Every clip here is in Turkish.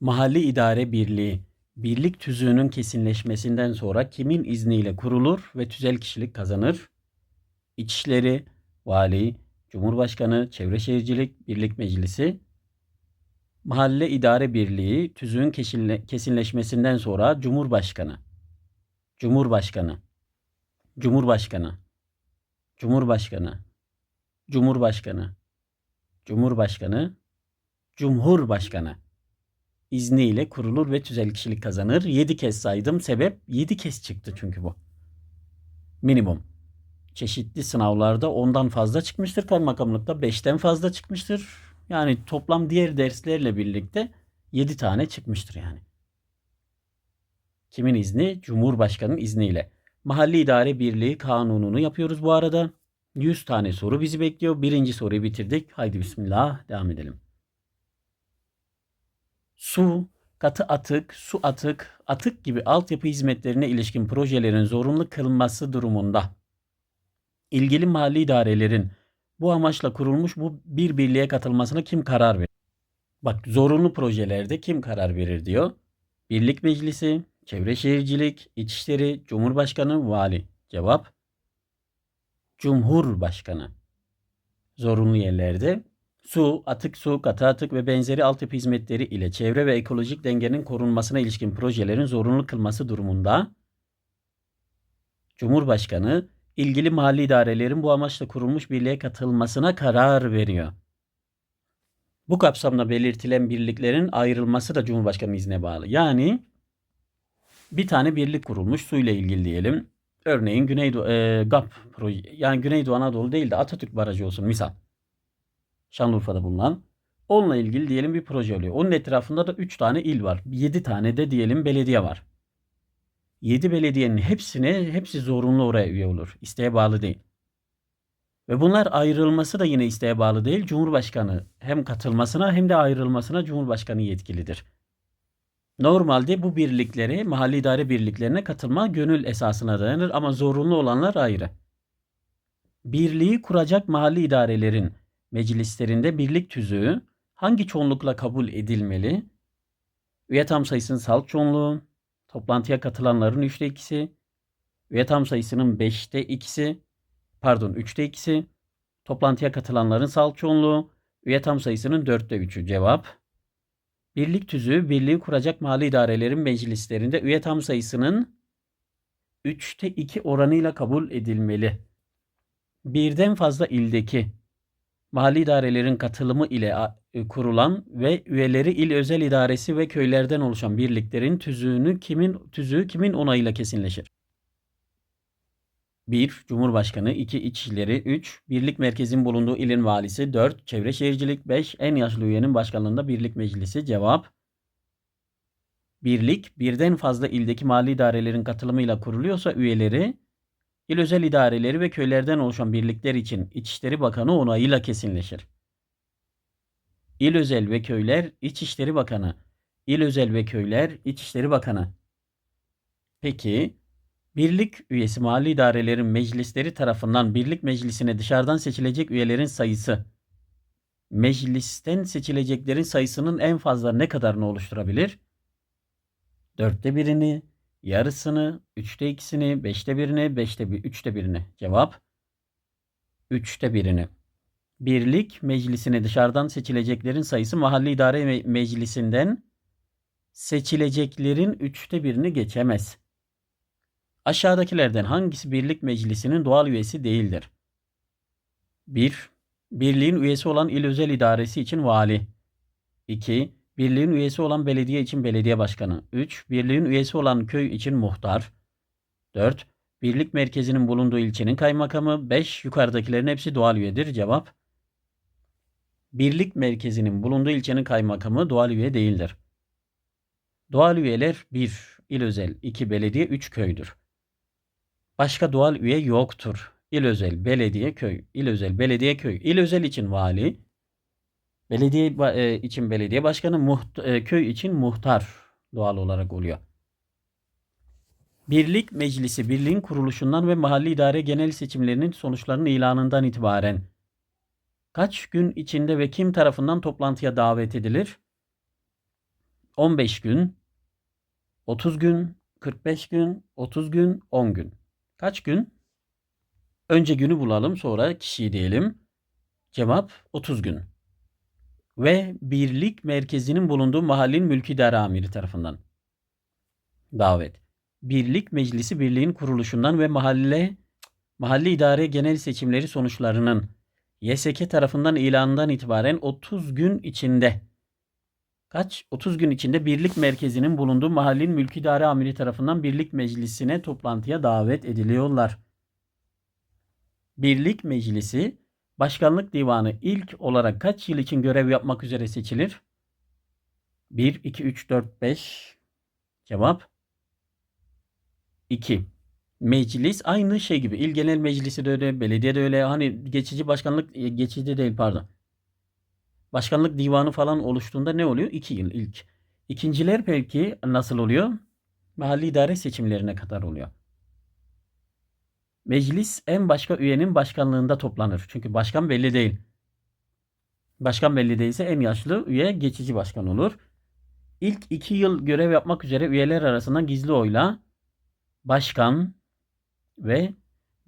Mahalli idare birliği, birlik tüzüğünün kesinleşmesinden sonra kimin izniyle kurulur ve tüzel kişilik kazanır? İçişleri, Vali, Cumhurbaşkanı, Çevre Şehircilik, Birlik Meclisi. Mahalle idare birliği tüzüğün kesinle- kesinleşmesinden sonra Cumhurbaşkanı, Cumhurbaşkanı, Cumhurbaşkanı, Cumhurbaşkanı, Cumhurbaşkanı, Cumhurbaşkanı, Cumhurbaşkanı izniyle kurulur ve tüzel kişilik kazanır. 7 kez saydım. Sebep 7 kez çıktı çünkü bu. Minimum. Çeşitli sınavlarda ondan fazla çıkmıştır. Kaymakamlıkta 5'ten fazla çıkmıştır. Yani toplam diğer derslerle birlikte 7 tane çıkmıştır yani. Kimin izni? Cumhurbaşkanının izniyle. Mahalli İdare Birliği kanununu yapıyoruz bu arada. 100 tane soru bizi bekliyor. Birinci soruyu bitirdik. Haydi bismillah devam edelim. Su, katı atık, su atık, atık gibi altyapı hizmetlerine ilişkin projelerin zorunlu kılınması durumunda ilgili mahalli idarelerin bu amaçla kurulmuş bu bir birliğe katılmasına kim karar verir? Bak zorunlu projelerde kim karar verir diyor. Birlik Meclisi, Çevre Şehircilik, İçişleri, Cumhurbaşkanı, Vali. Cevap Cumhurbaşkanı. Zorunlu yerlerde su, atık su, katı atık ve benzeri altyapı hizmetleri ile çevre ve ekolojik dengenin korunmasına ilişkin projelerin zorunlu kılması durumunda Cumhurbaşkanı ilgili mahalli idarelerin bu amaçla kurulmuş birliğe katılmasına karar veriyor. Bu kapsamda belirtilen birliklerin ayrılması da Cumhurbaşkanı iznine bağlı. Yani bir tane birlik kurulmuş suyla ilgili diyelim. Örneğin Güneydoğu e, GAP proje yani Güneydoğu Anadolu değil de Atatürk Barajı olsun misal. Şanlıurfa'da bulunan. Onunla ilgili diyelim bir proje oluyor. Onun etrafında da 3 tane il var. 7 tane de diyelim belediye var. 7 belediyenin hepsine hepsi zorunlu oraya üye olur. İsteğe bağlı değil. Ve bunlar ayrılması da yine isteğe bağlı değil. Cumhurbaşkanı hem katılmasına hem de ayrılmasına Cumhurbaşkanı yetkilidir. Normalde bu birliklere, mahalli idare birliklerine katılma gönül esasına dayanır ama zorunlu olanlar ayrı. Birliği kuracak mahalli idarelerin meclislerinde birlik tüzüğü hangi çoğunlukla kabul edilmeli? Üye tam sayısının salt çoğunluğu, toplantıya katılanların üçte ikisi, üye tam sayısının beşte ikisi, pardon üçte ikisi, toplantıya katılanların salt çoğunluğu, üye tam sayısının dörtte üçü. Cevap Birlik tüzüğü birliği kuracak mahalli idarelerin meclislerinde üye tam sayısının 3'te 2 oranıyla kabul edilmeli. Birden fazla ildeki mahalli idarelerin katılımı ile e, kurulan ve üyeleri il özel idaresi ve köylerden oluşan birliklerin tüzüğünü kimin tüzüğü kimin onayıyla kesinleşir? 1. Cumhurbaşkanı 2. İçişleri 3. Birlik merkezin bulunduğu ilin valisi 4. Çevre şehircilik 5. En yaşlı üyenin başkanlığında birlik meclisi cevap Birlik birden fazla ildeki mali idarelerin katılımıyla kuruluyorsa üyeleri il özel idareleri ve köylerden oluşan birlikler için İçişleri Bakanı onayıyla kesinleşir. İl özel ve köyler İçişleri Bakanı, İl özel ve köyler İçişleri Bakanı. Peki birlik üyesi mali idarelerin meclisleri tarafından birlik meclisine dışarıdan seçilecek üyelerin sayısı meclisten seçileceklerin sayısının en fazla ne kadarını oluşturabilir? Dörtte birini, yarısını, üçte ikisini, beşte birini, beşte bir, üçte birini. Cevap üçte birini. Birlik meclisine dışarıdan seçileceklerin sayısı mahalli idare me- meclisinden seçileceklerin üçte birini geçemez. Aşağıdakilerden hangisi birlik meclisinin doğal üyesi değildir? 1. Birliğin üyesi olan il özel idaresi için vali. 2. Birliğin üyesi olan belediye için belediye başkanı. 3. Birliğin üyesi olan köy için muhtar. 4. Birlik merkezinin bulunduğu ilçenin kaymakamı. 5. Yukarıdakilerin hepsi doğal üyedir. Cevap Birlik merkezinin bulunduğu ilçenin kaymakamı doğal üye değildir. Doğal üyeler 1. İl özel, 2. Belediye, 3. Köydür. Başka doğal üye yoktur. İl özel, belediye, köy. İl özel, belediye, köy. İl özel için vali. Belediye e, için belediye başkanı, muht- e, köy için muhtar doğal olarak oluyor. Birlik Meclisi birliğin kuruluşundan ve mahalli idare genel seçimlerinin sonuçlarının ilanından itibaren kaç gün içinde ve kim tarafından toplantıya davet edilir? 15 gün, 30 gün, 45 gün, 30 gün, 10 gün. Kaç gün? Önce günü bulalım sonra kişiyi diyelim. Cevap 30 gün. Ve birlik merkezinin bulunduğu mahallin mülkidar amiri tarafından. Davet. Birlik meclisi birliğin kuruluşundan ve mahalle mahalli idare genel seçimleri sonuçlarının YSK tarafından ilanından itibaren 30 gün içinde kaç? 30 gün içinde birlik merkezinin bulunduğu mahallin mülkidare amiri tarafından birlik meclisine toplantıya davet ediliyorlar. Birlik Meclisi Başkanlık Divanı ilk olarak kaç yıl için görev yapmak üzere seçilir? 1, 2, 3, 4, 5. Cevap 2. Meclis aynı şey gibi. İl Genel Meclisi de öyle, belediye de öyle. Hani geçici başkanlık, e, geçici değil pardon. Başkanlık divanı falan oluştuğunda ne oluyor? 2 yıl ilk. İkinciler peki nasıl oluyor? Mahalli idare seçimlerine kadar oluyor. Meclis en başka üyenin başkanlığında toplanır. Çünkü başkan belli değil. Başkan belli değilse en yaşlı üye geçici başkan olur. İlk iki yıl görev yapmak üzere üyeler arasından gizli oyla başkan ve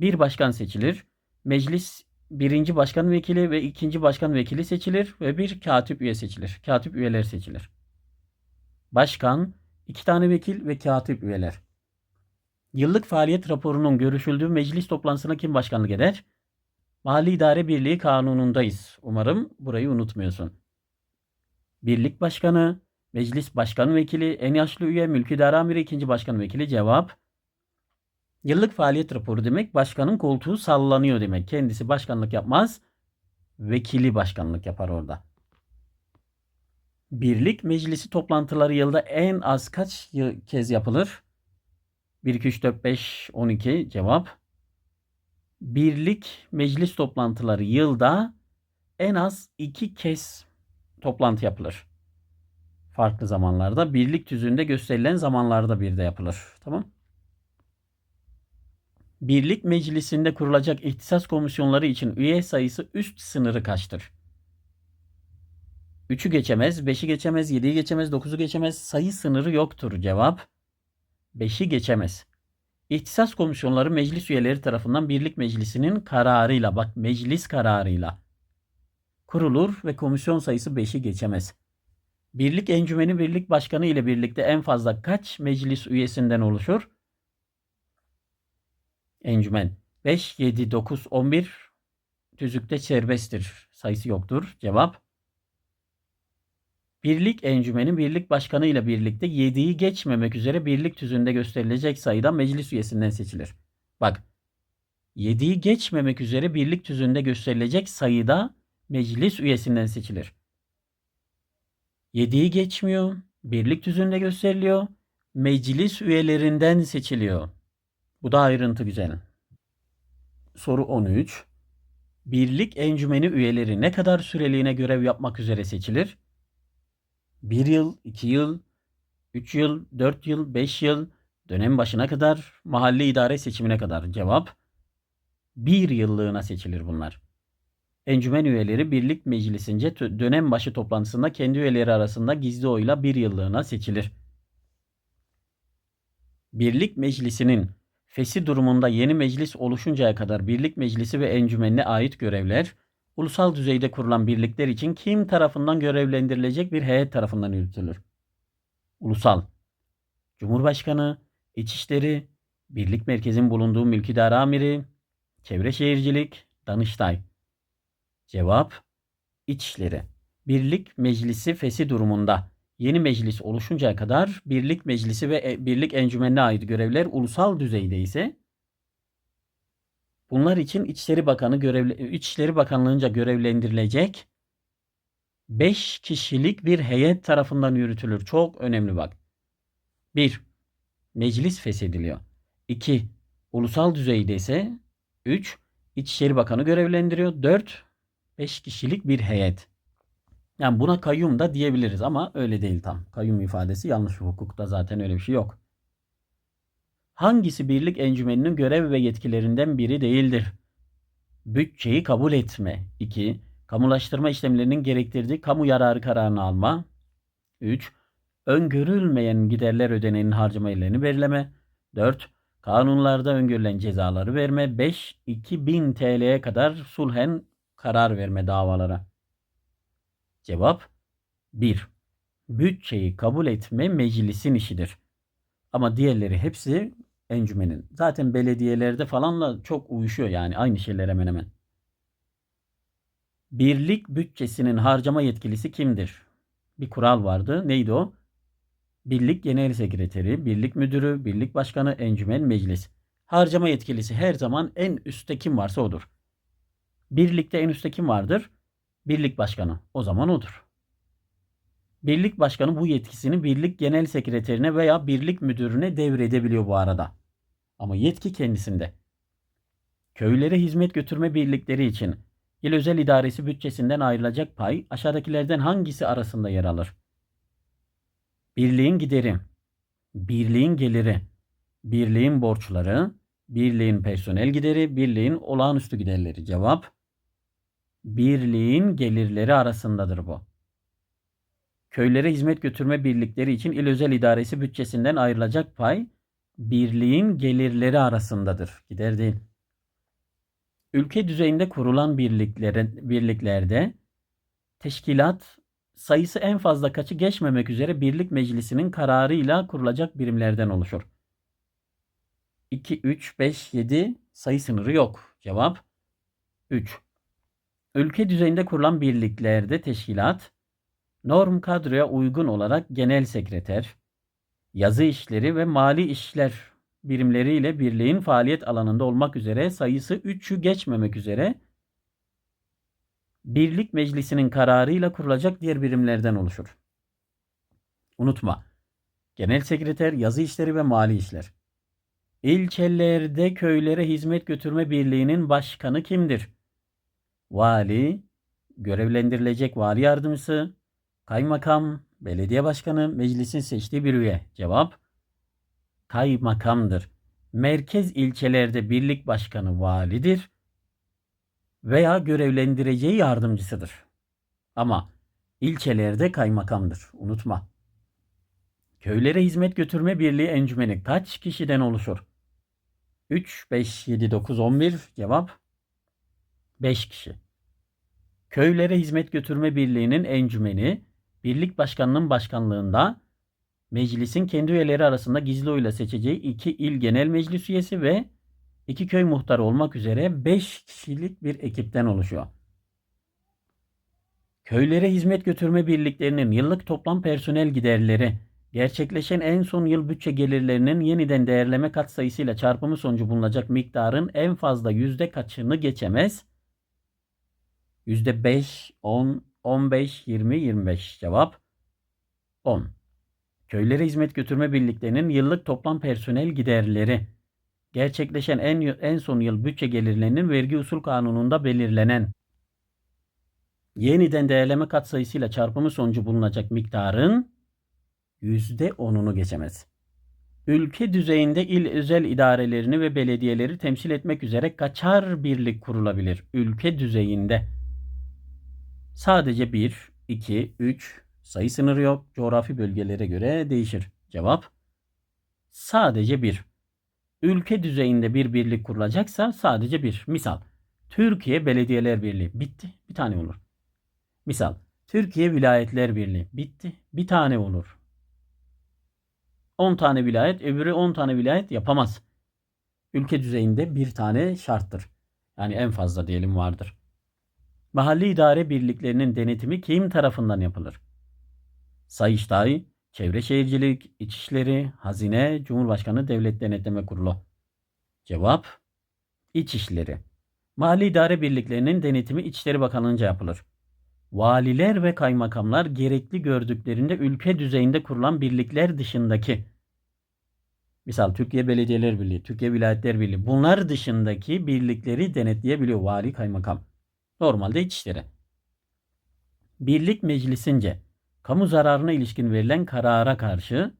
bir başkan seçilir. Meclis birinci başkan vekili ve ikinci başkan vekili seçilir ve bir katip üye seçilir. Katip üyeler seçilir. Başkan, iki tane vekil ve katip üyeler. Yıllık faaliyet raporunun görüşüldüğü meclis toplantısına kim başkanlık eder? Mahalli İdare Birliği kanunundayız. Umarım burayı unutmuyorsun. Birlik başkanı, meclis başkan vekili, en yaşlı üye, mülkidar amiri, ikinci başkan vekili cevap. Yıllık faaliyet raporu demek başkanın koltuğu sallanıyor demek. Kendisi başkanlık yapmaz. Vekili başkanlık yapar orada. Birlik meclisi toplantıları yılda en az kaç kez yapılır? 1, 2, 3, 4, 5, 12 cevap. Birlik meclis toplantıları yılda en az iki kez toplantı yapılır. Farklı zamanlarda. Birlik tüzüğünde gösterilen zamanlarda bir de yapılır. Tamam. Birlik meclisinde kurulacak ihtisas komisyonları için üye sayısı üst sınırı kaçtır? 3'ü geçemez, 5'i geçemez, 7'yi geçemez, 9'u geçemez. Sayı sınırı yoktur. Cevap 5'i geçemez. İhtisas komisyonları meclis üyeleri tarafından birlik meclisinin kararıyla bak meclis kararıyla kurulur ve komisyon sayısı 5'i geçemez. Birlik encümeni birlik başkanı ile birlikte en fazla kaç meclis üyesinden oluşur? Encümen 5, 7, 9, 11 tüzükte serbesttir. Sayısı yoktur. Cevap Birlik encümeni birlik başkanı ile birlikte 7'yi geçmemek üzere birlik tüzüğünde gösterilecek sayıda meclis üyesinden seçilir. Bak 7'yi geçmemek üzere birlik tüzüğünde gösterilecek sayıda meclis üyesinden seçilir. 7'yi geçmiyor. Birlik tüzüğünde gösteriliyor. Meclis üyelerinden seçiliyor. Bu da ayrıntı güzel. Soru 13. Birlik encümeni üyeleri ne kadar süreliğine görev yapmak üzere seçilir? 1 yıl, 2 yıl, 3 yıl, 4 yıl, 5 yıl, dönem başına kadar, mahalli idare seçimine kadar cevap 1 yıllığına seçilir bunlar. Encümen üyeleri birlik meclisince dönem başı toplantısında kendi üyeleri arasında gizli oyla bir yıllığına seçilir. Birlik meclisinin fesi durumunda yeni meclis oluşuncaya kadar birlik meclisi ve encümenine ait görevler ulusal düzeyde kurulan birlikler için kim tarafından görevlendirilecek bir heyet tarafından yürütülür? Ulusal. Cumhurbaşkanı, İçişleri, Birlik Merkezin bulunduğu mülkidar amiri, Çevre Şehircilik, Danıştay. Cevap İçişleri. Birlik Meclisi fesi durumunda yeni meclis oluşuncaya kadar Birlik Meclisi ve e, Birlik Encümenine ait görevler ulusal düzeyde ise Bunlar için İçişleri Bakanı görevli, İçişleri Bakanlığı'nca görevlendirilecek 5 kişilik bir heyet tarafından yürütülür. Çok önemli bak. 1. Meclis feshediliyor. 2. Ulusal düzeyde ise 3. İçişleri Bakanı görevlendiriyor. 4. 5 kişilik bir heyet. Yani buna kayyum da diyebiliriz ama öyle değil tam. Kayyum ifadesi yanlış hukukta zaten öyle bir şey yok. Hangisi birlik encümeninin görev ve yetkilerinden biri değildir? Bütçeyi kabul etme. 2. Kamulaştırma işlemlerinin gerektirdiği kamu yararı kararını alma. 3. Öngörülmeyen giderler ödenenin harcama yerlerini belirleme. 4. Kanunlarda öngörülen cezaları verme. 5. 2000 TL'ye kadar sulhen karar verme davalara. Cevap 1. Bütçeyi kabul etme meclisin işidir. Ama diğerleri hepsi encümenin. Zaten belediyelerde falanla çok uyuşuyor yani aynı şeyler hemen hemen. Birlik bütçesinin harcama yetkilisi kimdir? Bir kural vardı. Neydi o? Birlik Genel Sekreteri, Birlik Müdürü, Birlik Başkanı, Encümen Meclis. Harcama yetkilisi her zaman en üstte kim varsa odur. Birlikte en üstte kim vardır? Birlik Başkanı. O zaman odur. Birlik Başkanı bu yetkisini Birlik Genel Sekreterine veya Birlik Müdürüne devredebiliyor bu arada. Ama yetki kendisinde. Köylere hizmet götürme birlikleri için il özel idaresi bütçesinden ayrılacak pay aşağıdakilerden hangisi arasında yer alır? Birliğin gideri, birliğin geliri, birliğin borçları, birliğin personel gideri, birliğin olağanüstü giderleri. Cevap birliğin gelirleri arasındadır bu. Köylere hizmet götürme birlikleri için il özel idaresi bütçesinden ayrılacak pay birliğin gelirleri arasındadır. Gider değil. Ülke düzeyinde kurulan birliklere, birliklerde teşkilat sayısı en fazla kaçı geçmemek üzere birlik meclisinin kararıyla kurulacak birimlerden oluşur. 2, 3, 5, 7 sayı sınırı yok. Cevap 3. Ülke düzeyinde kurulan birliklerde teşkilat norm kadroya uygun olarak genel sekreter, yazı işleri ve mali işler birimleriyle birliğin faaliyet alanında olmak üzere sayısı 3'ü geçmemek üzere birlik meclisinin kararıyla kurulacak diğer birimlerden oluşur. Unutma. Genel sekreter, yazı işleri ve mali işler. İlçelerde köylere hizmet götürme birliğinin başkanı kimdir? Vali, görevlendirilecek vali yardımcısı, kaymakam, belediye başkanı, meclisin seçtiği bir üye. Cevap kaymakamdır. Merkez ilçelerde birlik başkanı validir veya görevlendireceği yardımcısıdır. Ama ilçelerde kaymakamdır. Unutma. Köylere hizmet götürme birliği encümeni kaç kişiden oluşur? 3, 5, 7, 9, 11 cevap 5 kişi. Köylere hizmet götürme birliğinin encümeni birlik başkanının başkanlığında meclisin kendi üyeleri arasında gizli oyla seçeceği iki il genel meclis üyesi ve iki köy muhtarı olmak üzere 5 kişilik bir ekipten oluşuyor. Köylere hizmet götürme birliklerinin yıllık toplam personel giderleri gerçekleşen en son yıl bütçe gelirlerinin yeniden değerleme katsayısıyla çarpımı sonucu bulunacak miktarın en fazla yüzde kaçını geçemez? Yüzde 5, 10, 15, 20, 25 cevap 10. Köylere hizmet götürme birliklerinin yıllık toplam personel giderleri gerçekleşen en, en son yıl bütçe gelirlerinin vergi usul kanununda belirlenen yeniden değerleme katsayısıyla çarpımı sonucu bulunacak miktarın %10'unu geçemez. Ülke düzeyinde il özel idarelerini ve belediyeleri temsil etmek üzere kaçar birlik kurulabilir? Ülke düzeyinde. Sadece 1, 2, 3 sayı sınırı yok. Coğrafi bölgelere göre değişir. Cevap sadece 1. Ülke düzeyinde bir birlik kurulacaksa sadece bir. Misal Türkiye Belediyeler Birliği bitti. Bir tane olur. Misal Türkiye Vilayetler Birliği bitti. Bir tane olur. 10 tane vilayet, öbürü 10 tane vilayet yapamaz. Ülke düzeyinde bir tane şarttır. Yani en fazla diyelim vardır. Mahalli idare birliklerinin denetimi kim tarafından yapılır? Sayıştay, Çevre Şehircilik, İçişleri, Hazine, Cumhurbaşkanı Devlet Denetleme Kurulu. Cevap İçişleri. Mali idare birliklerinin denetimi İçişleri Bakanlığı'nca yapılır. Valiler ve kaymakamlar gerekli gördüklerinde ülke düzeyinde kurulan birlikler dışındaki Misal Türkiye Belediyeler Birliği, Türkiye Vilayetler Birliği bunlar dışındaki birlikleri denetleyebiliyor vali kaymakam. Normalde İçişleri. Birlik meclisince kamu zararına ilişkin verilen karara karşı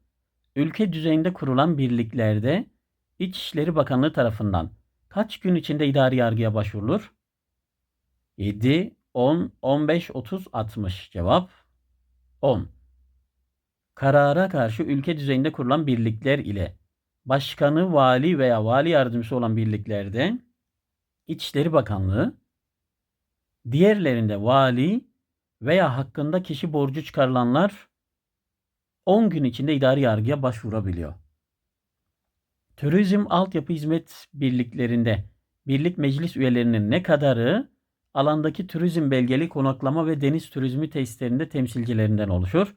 ülke düzeyinde kurulan birliklerde İçişleri Bakanlığı tarafından kaç gün içinde idari yargıya başvurulur? 7, 10, 15, 30, 60 cevap 10. karara karşı ülke düzeyinde kurulan birlikler ile başkanı, vali veya vali yardımcısı olan birliklerde İçişleri Bakanlığı, diğerlerinde vali veya hakkında kişi borcu çıkarılanlar 10 gün içinde idari yargıya başvurabiliyor. Turizm Altyapı Hizmet Birliklerinde birlik meclis üyelerinin ne kadarı alandaki turizm belgeli konaklama ve deniz turizmi tesislerinde temsilcilerinden oluşur?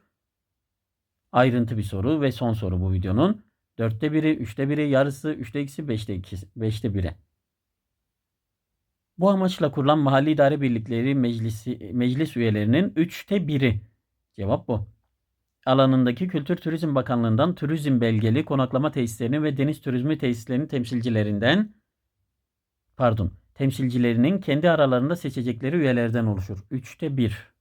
Ayrıntı bir soru ve son soru bu videonun. Dörtte biri, üçte biri, yarısı, üçte ikisi, beşte ikisi, beşte biri. Bu amaçla kurulan mahalli idare birlikleri meclisi, meclis üyelerinin üçte biri. Cevap bu. Alanındaki Kültür Turizm Bakanlığı'ndan turizm belgeli konaklama tesislerini ve deniz turizmi tesislerinin temsilcilerinden pardon temsilcilerinin kendi aralarında seçecekleri üyelerden oluşur. Üçte bir.